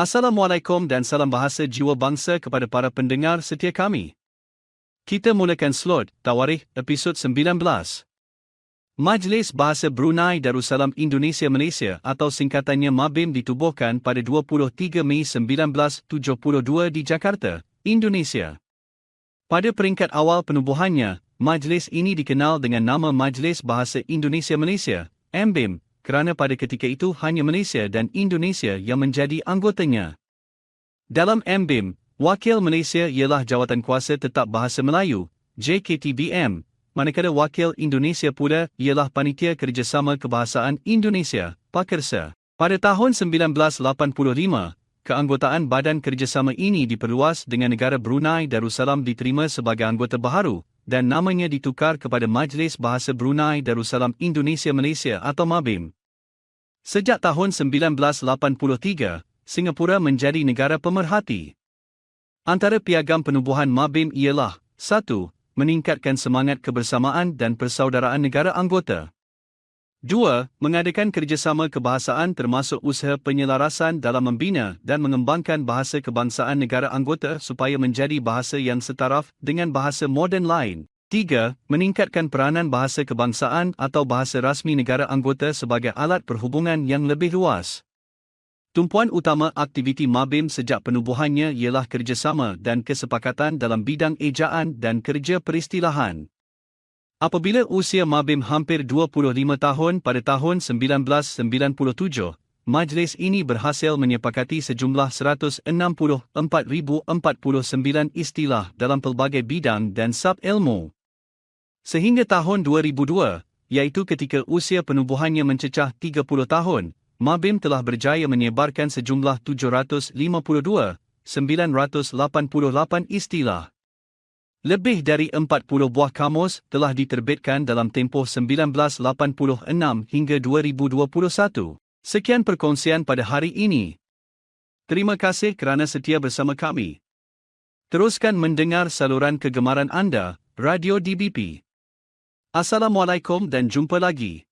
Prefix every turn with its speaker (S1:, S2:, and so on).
S1: Assalamualaikum dan salam bahasa jiwa bangsa kepada para pendengar setia kami. Kita mulakan slot Tawarikh episod 19. Majlis Bahasa Brunei Darussalam Indonesia Malaysia atau singkatannya MABIM ditubuhkan pada 23 Mei 1972 di Jakarta, Indonesia. Pada peringkat awal penubuhannya, majlis ini dikenal dengan nama Majlis Bahasa Indonesia Malaysia, MBIM, kerana pada ketika itu hanya Malaysia dan Indonesia yang menjadi anggotanya. Dalam MBIM, Wakil Malaysia ialah Jawatan Kuasa Tetap Bahasa Melayu, JKTBM, manakala Wakil Indonesia pula ialah Panitia Kerjasama Kebahasaan Indonesia, PAKERSA. Pada tahun 1985, keanggotaan badan kerjasama ini diperluas dengan negara Brunei Darussalam diterima sebagai anggota baharu dan namanya ditukar kepada Majlis Bahasa Brunei Darussalam Indonesia Malaysia atau MABIM. Sejak tahun 1983, Singapura menjadi negara pemerhati. Antara piagam penubuhan MABIM ialah 1. Meningkatkan semangat kebersamaan dan persaudaraan negara anggota. 2. Mengadakan kerjasama kebahasaan termasuk usaha penyelarasan dalam membina dan mengembangkan bahasa kebangsaan negara anggota supaya menjadi bahasa yang setaraf dengan bahasa moden lain. 3. Meningkatkan peranan bahasa kebangsaan atau bahasa rasmi negara anggota sebagai alat perhubungan yang lebih luas. Tumpuan utama aktiviti MABIM sejak penubuhannya ialah kerjasama dan kesepakatan dalam bidang ejaan dan kerja peristilahan. Apabila usia Mabim hampir 25 tahun pada tahun 1997, majlis ini berhasil menyepakati sejumlah 164,049 istilah dalam pelbagai bidang dan sub-ilmu. Sehingga tahun 2002, iaitu ketika usia penubuhannya mencecah 30 tahun, Mabim telah berjaya menyebarkan sejumlah 752,988 istilah. Lebih dari 40 buah kamus telah diterbitkan dalam tempoh 1986 hingga 2021. Sekian perkongsian pada hari ini. Terima kasih kerana setia bersama kami. Teruskan mendengar saluran kegemaran anda, Radio DBP. Assalamualaikum dan jumpa lagi.